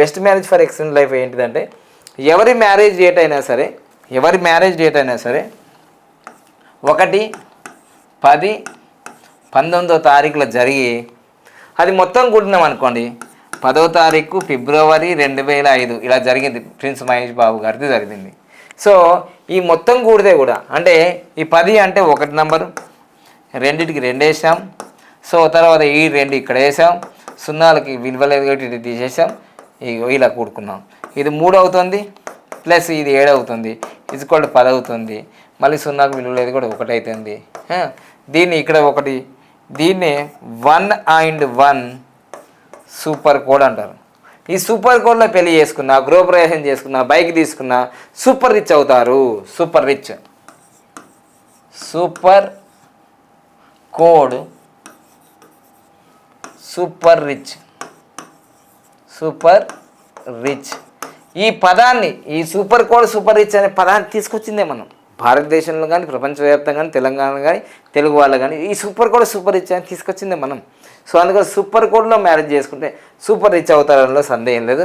Best marriage for excellent life ఏంటిదంటే ఎవరి marriage date అయినా సరే ఎవరి మ్యారేజ్ డేట్ అయినా సరే ఒకటి పది పంతొమ్మిదో తారీఖులో జరిగి అది మొత్తం కూడినాం అనుకోండి పదో తారీఖు ఫిబ్రవరి రెండు వేల ఐదు ఇలా జరిగింది ప్రిన్స్ మహేష్ బాబు గారిది జరిగింది. సో ఈ మొత్తం కూడితే కూడా అంటే ఈ పది అంటే ఒకటి నంబరు రెండింటికి రెండు వేసాం సో తర్వాత ఈ రెండు ఇక్కడ వేసాం సున్నాలకి విలువ లేదు తీసేసాం ఇగో ఇలా కూడుకున్నాం. ఇది మూడు అవుతుంది ప్లస్ ఇది ఏడు అవుతుంది ఇది కూడా పది అవుతుంది మళ్ళీ సున్నాకు విలువ లేదు కూడా ఒకటి అవుతుంది దీన్ని ఇక్కడ ఒకటి దీన్ని one and one super code అంటారు. ఈ సూపర్ కోడ్లో పెళ్ళి చేసుకున్నా గృహప్రవేశం చేసుకున్నా బైక్ తీసుకున్నా సూపర్ రిచ్ అవుతారు. Super rich super code super rich super rich. ఈ పదాన్ని ఈ సూపర్ కోడ్ సూపర్ రిచ్ అనే పదాన్ని తీసుకొచ్చిందే మనం. భారతదేశంలో కానీ ప్రపంచవ్యాప్తంగా కానీ తెలంగాణ కానీ తెలుగు వాళ్ళు కానీ ఈ సూపర్ కోడ్ సూపర్ రిచ్ అని తీసుకొచ్చిందే మనం. సో అందుకని సూపర్ కోడ్లో మ్యారేజ్ చేసుకుంటే సూపర్ రిచ్ అవుతారనలో సందేహం లేదు.